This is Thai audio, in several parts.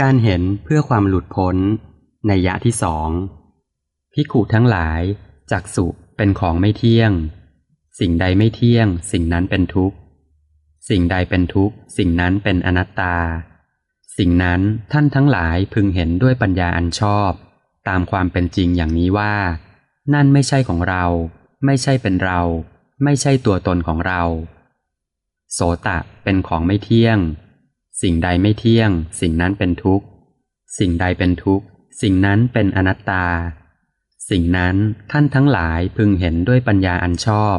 การเห็นเพื่อความหลุดพ้นในยะที่สองพิขุทั้งหลายจักสุเป็นของไม่เที่ยง สิ่งใดไม่เที่ยง สิ่งนั้นเป็นทุกข์ สิ่งใดเป็นทุกข์ สิ่งนั้นเป็นอนัตตา สิ่งนั้นท่านทั้งหลายพึงเห็นด้วยปัญญาอันชอบ ตามความเป็นจริงอย่างนี้ว่า นั่นไม่ใช่ของเรา ไม่ใช่เป็นเรา ไม่ใช่ตัวตนของเรา โสตะเป็นของไม่เที่ยง สิ่งใดไม่เที่ยง สิ่งนั้นเป็นทุกข์ สิ่งใดเป็นทุกข์ สิ่งนั้นเป็นอนัตตา สิ่งนั้นท่านทั้งหลายพึงเห็นด้วยปัญญาอันชอบ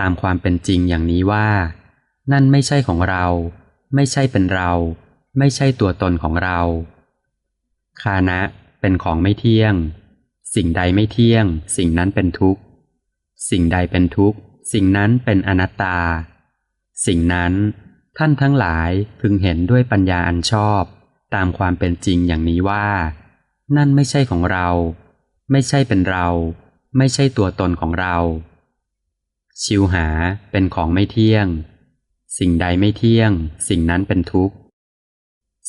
ตามความเป็นจริงอย่างนี้ว่า นั่นไม่ใช่ของเรา ไม่ใช่เป็นเรา ไม่ใช่ตัวตนของเราคานะเป็นของไม่เที่ยง สิ่งใดไม่เที่ยง สิ่งนั้นเป็นทุกข์ สิ่งใดเป็นทุกข์ สิ่งนั้นเป็นอนัตตา สิ่งนั้น ท่านทั้งหลายพึงเห็นด้วยปัญญาอันชอบ ตามความเป็นจริงอย่างนี้ว่า นั่นไม่ใช่ของเรา ไม่ใช่เป็นเรา ไม่ใช่ตัวตนของเรา ชิวหาเป็นของไม่เที่ยง สิ่งใดไม่เที่ยง สิ่งนั้นเป็นทุกข์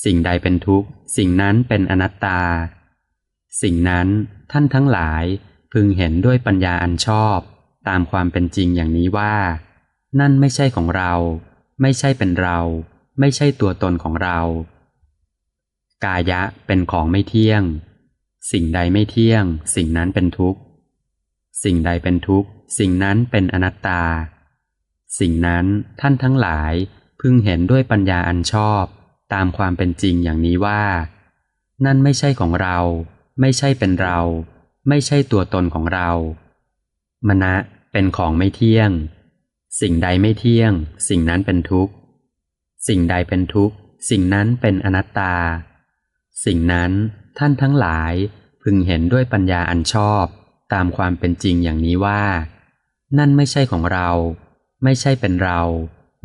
สิ่งใดเป็นทุกข์ สิ่งนั้นเป็นอนัตตา สิ่งนั้นท่านทั้งหลายพึงเห็นด้วยปัญญาอันชอบ ตามความเป็นจริงอย่างนี้ว่า นั่นไม่ใช่ของเรา ไม่ใช่เป็นเรา ไม่ใช่ตัวตนของเรา กายะเป็นของไม่เที่ยง สิ่งใดไม่เที่ยง สิ่งนั้นเป็นทุกข์ สิ่งใดเป็นทุกข์ สิ่งนั้นเป็นอนัตตา สิ่งนั้นท่านทั้งหลายพึงเห็นด้วยปัญญาอันชอบตามความเป็นจริงอย่างนี้ว่า นั่นไม่ใช่ของเรา ไม่ใช่เป็นเรา ไม่ใช่ตัวตนของเรา มณะเป็นของไม่เที่ยง สิ่งใดไม่เที่ยง สิ่งนั้นเป็นทุกข์ สิ่งใดเป็นทุกข์ สิ่งนั้นเป็นอนัตตา สิ่งนั้นท่านทั้งหลายพึงเห็นด้วยปัญญาอันชอบตามความเป็นจริงอย่างนี้ว่า นั่นไม่ใช่ของเรา ไม่ใช่เป็นเรา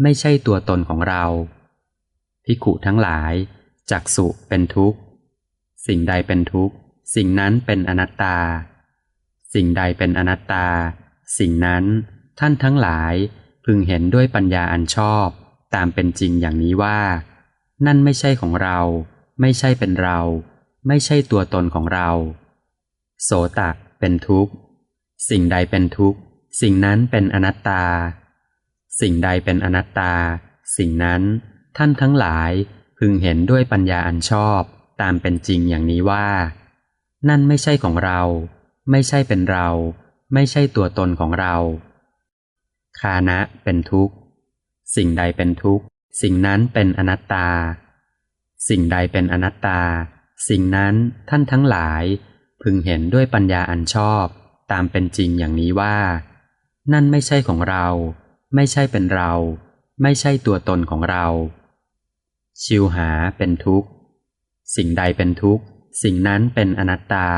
ไม่ใช่ตัวตนของเราพิขุทั้งหลายจักสุเป็นทุกข์ สิ่งใดเป็นทุกข์ สิ่งนั้นเป็นอนัตตา สิ่งใดเป็นอนัตตา สิ่งนั้น ท่านทั้งหลายพึงเห็นด้วยปัญญาอันชอบ ตามเป็นจริงอย่างนี้ว่า นั่นไม่ใช่ของเรา ไม่ใช่เป็นเรา ไม่ใช่ตัวตนของเรา โสตะเป็นทุกข์ สิ่งใดเป็นทุกข์ สิ่งนั้นเป็นอนัตตา สิ่งใดเป็นอนัตตา สิ่งนั้นท่านทั้งหลายพึงเห็นด้วยปัญญาอันชอบตามเป็นจริงอย่างนี้ว่า นั่นไม่ใช่ของเรา ไม่ใช่เป็นเรา ไม่ใช่ตัวตนของเรา คานะเป็นทุกข์ สิ่งใดเป็นทุกข์ สิ่งนั้นเป็นอนัตตา สิ่งใดเป็นอนัตตา สิ่งนั้นท่านทั้งหลาย พึงเห็นด้วยปัญญาอันชอบ ตามเป็นจริงอย่างนี้ว่า นั่นไม่ใช่ของเรา ไม่ใช่เป็นเรา ไม่ใช่ตัวตนของเรา ชิวหาเป็นทุกข์ สิ่งใดเป็นทุกข์ สิ่งนั้นเป็นอนัตตา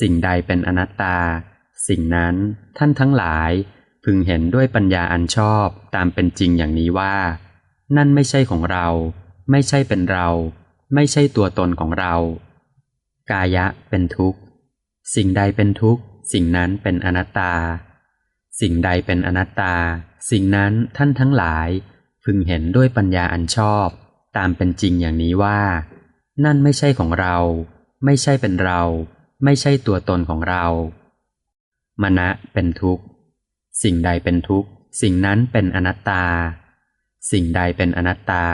สิ่งใดเป็นอนัตตา สิ่งนั้นท่านทั้งหลาย พึงเห็นด้วยปัญญาอันชอบตามเป็นจริงอย่างนี้ว่า นั่นไม่ใช่ของเรา ไม่ใช่เป็นเรา ไม่ใช่ตัวตนของเรา กายะเป็นทุกข์ สิ่งใดเป็นทุกข์ สิ่งนั้นเป็นอนัตตา สิ่งใดเป็นอนัตตา สิ่งนั้นท่านทั้งหลาย พึงเห็นด้วยปัญญาอันชอบ ตามเป็นจริงอย่างนี้ว่า นั่นไม่ใช่ของเรา ไม่ใช่เป็นเรา ไม่ใช่ตัวตนของเรา มณะเป็นทุกข์ สิ่งใดเป็นทุกข์ สิ่งนั้นเป็นอนัตตา สิ่งใดเป็นอนัตตา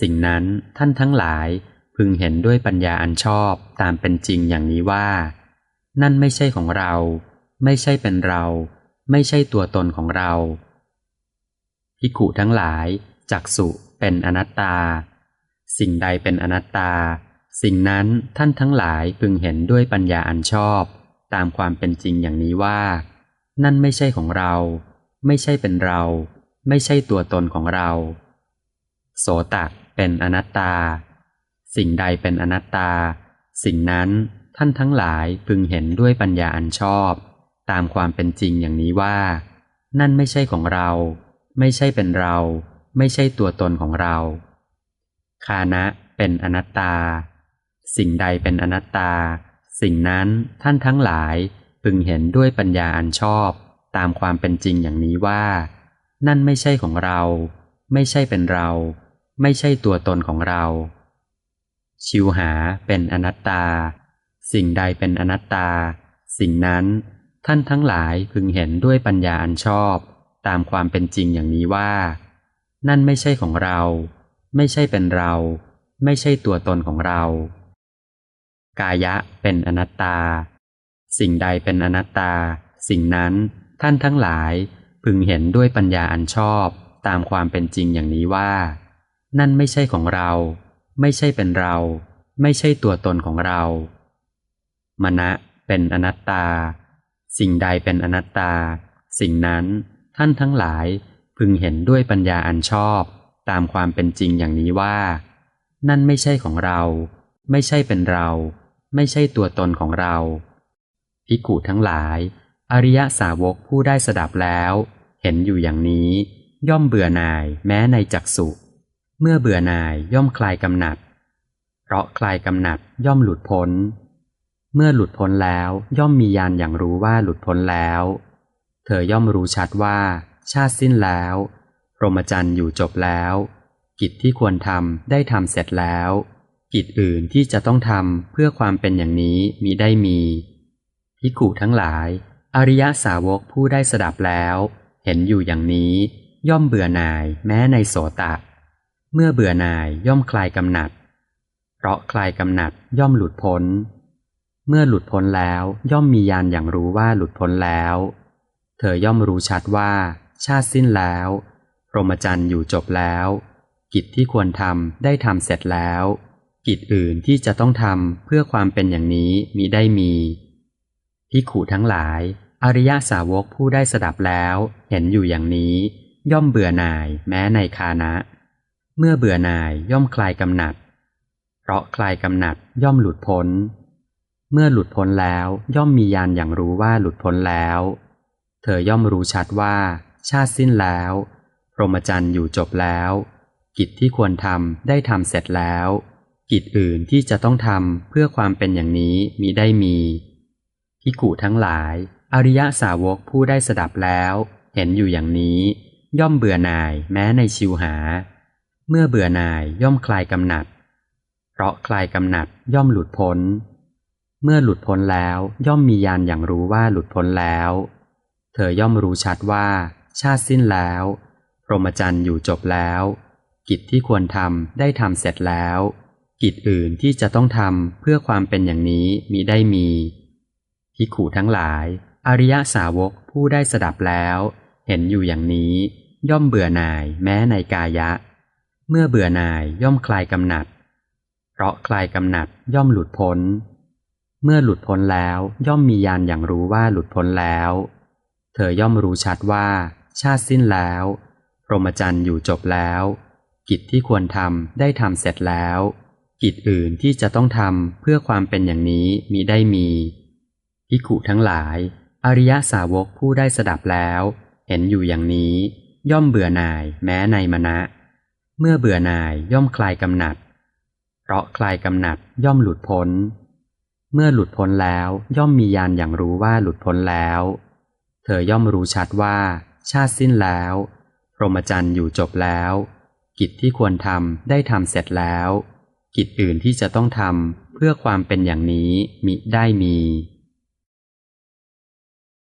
สิ่งนั้นท่านทั้งหลายพึงเห็นด้วยปัญญาอันชอบตามเป็นจริงอย่างนี้ว่า นั่นไม่ใช่ของเรา ไม่ใช่เป็นเรา ไม่ใช่ตัวตนของเราพิขุทั้งหลาย จักสุเป็นอนัตตา สิ่งใดเป็นอนัตตา สิ่งนั้นท่านทั้งหลายพึงเห็นด้วยปัญญาอันชอบ ตามความเป็นจริงอย่างนี้ว่า นั่นไม่ใช่ของเรา ไม่ใช่เป็นเรา ไม่ใช่ตัวตนของเรา โสตะเป็นอนัตตา สิ่งใดเป็นอนัตตา สิ่งนั้นท่านทั้งหลายพึงเห็นด้วยปัญญาอันชอบ ตามความเป็นจริงอย่างนี้ว่า นั่นไม่ใช่ของเรา ไม่ใช่เป็นเรา ไม่ใช่ตัวตนของเราคานะเป็นอนัตตา สิ่งใดเป็นอนัตตา สิ่งนั้นท่านทั้งหลาย พึงเห็นด้วยปัญญาอันชอบตามความเป็นจริงอย่างนี้ว่า นั่นไม่ใช่ของเรา ไม่ใช่เป็นเรา ไม่ใช่ตัวตนของเรา ชิวหาเป็นอนัตตา สิ่งใดเป็นอนัตตา สิ่งนั้นท่านทั้งหลายพึงเห็นด้วยปัญญาอันชอบ ตามความเป็นจริงอย่างนี้ว่า นั่นไม่ใช่ของเรา ไม่ใช่เป็นเรา ไม่ใช่ตัวตนของเรา กายะเป็นอนัตตา สิ่งใดเป็นอนัตตา สิ่งนั้นท่านทั้งหลายพึงเห็นด้วยปัญญาอันชอบตามความเป็นจริงอย่างนี้ว่า นั่นไม่ใช่ของเรา ไม่ใช่เป็นเรา ไม่ใช่ตัวตนของเรา มณะเป็นอนัตตา สิ่งใดเป็นอนัตตา สิ่งนั้นท่านทั้งหลายพึงเห็นด้วยปัญญาอันชอบ ตามความเป็นจริงอย่างนี้ว่า นั่นไม่ใช่ของเรา ไม่ใช่เป็นเรา ไม่ใช่ตัวตนของเรา ภิกขุทั้งหลาย อริยสาวกผู้ได้สดับแล้ว เห็นอยู่อย่างนี้ ย่อมเบื่อหน่ายแม้ในจักสุเมื่อเบื่อหน่ายย่อมคลายกำหนัด เพราะคลายกำหนัดย่อมหลุดพ้น เมื่อหลุดพ้นแล้วย่อมมีญาณอย่างรู้ว่าหลุดพ้นแล้ว เธอย่อมรู้ชัดว่า ชาติสิ้นแล้วพรหมจรรย์อยู่จบแล้ว กิจที่ควรทำได้ทำเสร็จแล้ว กิจอื่นที่จะต้องทำเพื่อความเป็นอย่างนี้มีได้มี ภิกขุทั้งหลาย อริยสาวกผู้ได้สดับแล้ว เห็นอยู่อย่างนี้ ย่อมเบื่อหน่ายแม้ในโสตะ เมื่อเบื่อหน่ายย่อมคลายกำหนัด เพราะคลายกำหนัดย่อมหลุดพ้น เมื่อหลุดพ้นแล้วย่อมมีญาณอย่างรู้ว่าหลุดพ้นแล้ว เธอย่อมรู้ชัดว่า ชาติสิ้นแล้วพรหมจรรย์อยู่จบแล้ว กิจที่ควรทำได้ทำเสร็จแล้ว กิจอื่นที่จะต้องทำเพื่อความเป็นอย่างนี้มิได้มี ภิกขุทั้งหลาย อริยสาวกผู้ได้สดับแล้ว เห็นอยู่อย่างนี้ ย่อมเบื่อหน่ายแม้ในคานะ เมื่อเบื่อหน่ายย่อมคลายกำหนัด เพราะคลายกำหนัดย่อมหลุดพ้น เมื่อหลุดพ้นแล้วย่อมมีญาณอย่างรู้ว่าหลุดพ้นแล้ว เธอย่อมรู้ชัดว่า ชาติสิ้นแล้วพรหมจรรย์อยู่จบแล้ว กิจที่ควรทำได้ทำเสร็จแล้ว กิจอื่นที่จะต้องทำเพื่อความเป็นอย่างนี้มิได้มี ภิกขุทั้งหลาย อริยสาวกผู้ได้สดับแล้ว เห็นอยู่อย่างนี้ ย่อมเบื่อหน่ายแม้ในชิวหา เมื่อเบื่อหน่ายย่อมคลายกำหนัด เพราะคลายกำหนัดย่อมหลุดพ้น เมื่อหลุดพ้นแล้วย่อมมีญาณอย่างรู้ว่าหลุดพ้นแล้ว เธอย่อมรู้ชัดว่า ชาติสิ้นแล้วพรหมจรรย์อยู่จบแล้ว กิจที่ควรทำได้ทำเสร็จแล้ว กิจอื่นที่จะต้องทำเพื่อความเป็นอย่างนี้มิได้มี ภิกขุทั้งหลาย อริยสาวกผู้ได้สดับแล้ว เห็นอยู่อย่างนี้ ย่อมเบื่อหน่ายแม้ในกายะ เมื่อเบื่อหน่ายย่อมคลายกำหนัด เพราะคลายกำหนัดย่อมหลุดพ้น เมื่อหลุดพ้นแล้วย่อมมีญาณอย่างรู้ว่าหลุดพ้นแล้ว เธอย่อมรู้ชัดว่า ชาติสิ้นแล้วพรหมจรรย์อยู่จบแล้ว กิจที่ควรทำได้ทำเสร็จแล้ว กิจอื่นที่จะต้องทำเพื่อความเป็นอย่างนี้มิได้มี ภิกขุทั้งหลาย อริยสาวกผู้ได้สดับแล้ว เห็นอยู่อย่างนี้ ย่อมเบื่อหน่ายแม้ในมณะ เมื่อเบื่อหน่ายย่อมคลายกำหนัด เพราะคลายกำหนัดย่อมหลุดพ้น เมื่อหลุดพ้นแล้วย่อมมีญาณอย่างรู้ว่าหลุดพ้นแล้ว เธอย่อมรู้ชัดว่า ชาติสิ้นแล้ว พรหมจรรย์อยู่จบแล้ว กิจที่ควรทำได้ทำเสร็จแล้ว กิจอื่นที่จะต้องทำเพื่อความเป็นอย่างนี้มิได้มี